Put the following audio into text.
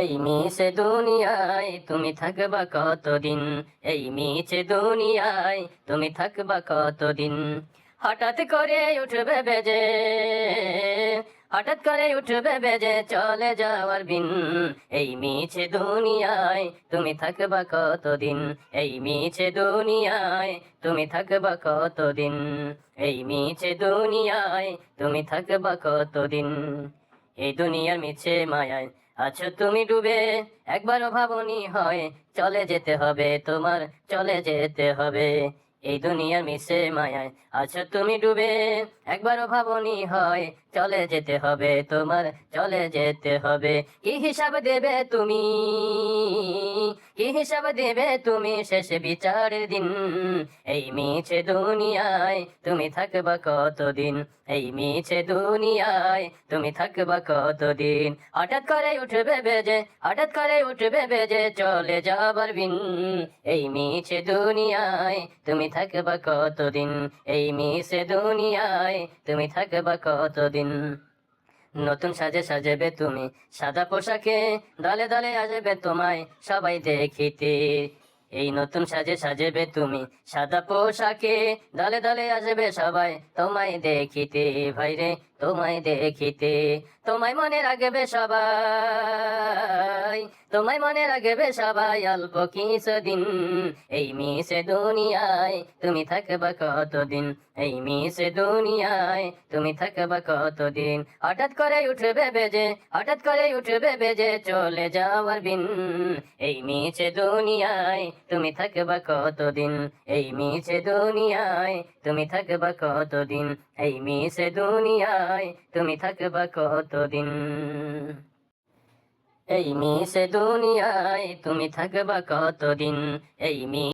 এই মিছে দুনিয়ায় তুমি থাকবা কতদিন? এই মিছে দুনিয়ায় তুমি থাকবা কতদিন? হঠাৎ করে উঠবে বেজে, হঠাৎ করে উঠবে বেজে চলে যাওয়ার বিন। এই মিছে দুনিয়ায় তুমি থাকবা কতদিন? এই মিছে দুনিয়ায় তুমি থাকবা কতদিন? এই মিছে দুনিয়ায় তুমি থাকবা কতদিন? এই দুনিয়ার মিছে মায়ায় আছো তুমি ডুবে একবার ভাবনি হয়, চলে যেতে হবে তোমার, চলে যেতে হবে। এই দুনিয়ার মিশে মায়ায় আচ্ছা তুমি ডুবে একবার ভাবনি হয়, চলে যেতে হবে তোমার, চলে যেতে হবে। কি হিসাব দেবে তুমি? কি হিসাব দেবে তুমি শেষ বিচারের দিন। এই মিছে দুনিয়ায় তুমি থাকবা কতদিন? এই মিছে দুনিয়ায় তুমি থাকবা কতদিন? হঠাৎ করে উঠবে বেজে, হঠাৎ করে উঠবে বেজে চলে যাবার বিন এই মিছে দুনিয়ায় তুমি থাকবা কতদিন? এই মিছে দুনিয়ায় তুমি থাকবা কতদিন? নতুন সাজে সাজেবে তুমি। সাদা পোশাকে দলে দলে আসবে তোমায় সবাই দেখিতে। এই নতুন সাজে সাজেবে তুমি। সাদা পোশাকে দলে দলে আসবে সবাই তোমায় দেখিতে। ভাইরে, তোমায় দেখিতে। তোমায় মনে রাখবে সবাই। তোমায় মনে রাখবে সবাই, অল্প কিছুদিন। এই মিশে দুনিয়ায় তুমি থাকবা কতদিন? এই মিশে দুনিয়ায় তুমি থাকবা কতদিন? হঠাৎ করে উঠবে বেজে, হঠাৎ করে উঠবে বেজে চলে যাওয়ার বিন এই মিছে দুনিয়ায় তুমি থাকবা কতদিন? এই মিছে দুনিয়ায় তুমি থাকবা কতদিন? এই মিছে দুনিয়ায় তুমি থাকবা কতদিন? এই মিশে দুনিয়ায় তুমি থাকবা কতদিন? এই মি